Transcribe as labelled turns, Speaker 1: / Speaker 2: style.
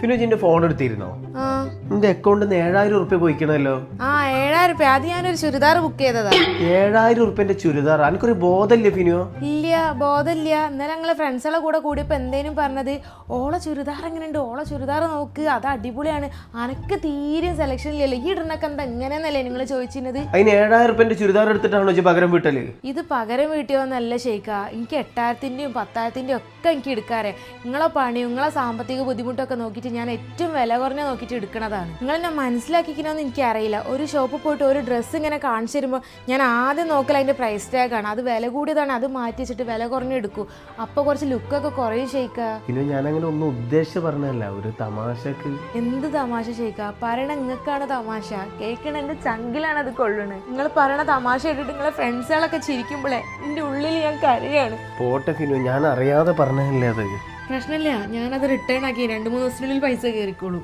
Speaker 1: ഫിനോജിന്റെ phone എടുത്തിരുന്നോ? നിന്റെ അക്കൗണ്ടിൽ നിന്ന് ഏഴായിരം ഉറുപ്പ്യ പോയിക്കണല്ലോ.
Speaker 2: ആ ഏഴായിരം രൂപ അത് ഞാനൊരു ചുരിദാർ ബുക്ക് ചെയ്തതാ.
Speaker 1: ഏഴായിരം ഉറുപ്പ്യന്റെ ചുരിദാർ. എനിക്കൊരു ബോധമില്ല ഫിനോ
Speaker 2: ഇല്ല ബോധമില്ല. ഇന്നലെ ഞങ്ങളെ ഫ്രണ്ട്സുകളെ കൂടെ കൂടിയപ്പോ എന്തേലും പറഞ്ഞത് ഓളെ ചുരിദാർ എങ്ങനെയുണ്ട്? ഓളെ ചുരിദാർ നോക്ക്. അത് അടിപൊളിയാണ്. അനക്ക് തീരെ സെലക്ഷൻ ഇല്ലല്ലോ. ഈ ഇടണൊക്കെ എന്താ എങ്ങനെയെന്നല്ലേ നിങ്ങൾ ചോദിച്ചിരുന്നത്?
Speaker 1: അതിന് ഏഴായിരം ഉറുപ്പ്യന്റെ ചുരിദാർ എടുത്തിട്ടാണോ പകരം വീട്ടൽ?
Speaker 2: ഇത് പകരം വീട്ടിയോന്നല്ല ഷെയ്ക്ക എനിക്ക് എട്ടായിരത്തിന്റെയും പത്തായിരത്തിന്റെയും ഒക്കെ എനിക്ക് എടുക്കാറേ നിങ്ങളെ പണിയും നിങ്ങളെ സാമ്പത്തിക ബുദ്ധിമുട്ടൊക്കെ നോക്കിയിട്ട് ഞാൻ ഏറ്റവും വില കുറഞ്ഞ നോക്കിയിട്ട് എടുക്കണതാണ് നിങ്ങൾ എന്നെ മനസ്സിലാക്കിക്കണമെന്ന് എനിക്കറിയില്ല. ഒരു ഷോപ്പിൽ പോയിട്ട് ഒരു ഡ്രസ്സ് ഇങ്ങനെ കാണിച്ചു തരുമ്പോൾ ഞാൻ ആദ്യം നോക്കൽ അതിന്റെ പ്രൈസ് ടാഗാണ് അത് വില കൂടിയതാണ്. അത് മാറ്റി വെച്ചിട്ട് വില കുറഞ്ഞെടുക്കൂ അപ്പോൾ കുറച്ച് ലുക്കൊക്കെ കുറേ ഷെയ്ക്ക.
Speaker 1: ഞാൻ അങ്ങനെ ഒന്നും ഉദ്ദേശിച്ച് പറഞ്ഞല്ല ഒരു തമാശക്ക്.
Speaker 2: എന്ത് തമാശ ഷെയ്ക്ക? പറയണ നിങ്ങൾക്കാണ് തമാശ. കേൾക്കണ എന്റെ ചങ്കിലാണ് അത് കൊള്ളണേ നിങ്ങൾ പറയണ തമാശ ഇട്ടിട്ട് നിങ്ങളെ ഫ്രണ്ട്സുകളൊക്കെ ചിരിക്കുമ്പോഴേ എന്റെ ഉള്ളിൽ ഞാൻ കരയാണ്.
Speaker 1: പോട്ടെ ഫിനു ഞാൻ അറിയാതെ പറഞ്ഞല്ലേ അത്?
Speaker 2: പ്രശ്നമില്ല ഞാനത് റിട്ടേൺ ആക്കി. രണ്ട് മൂന്ന് ദിവസത്തിനുള്ളിൽ പൈസ കയറിക്കോളൂ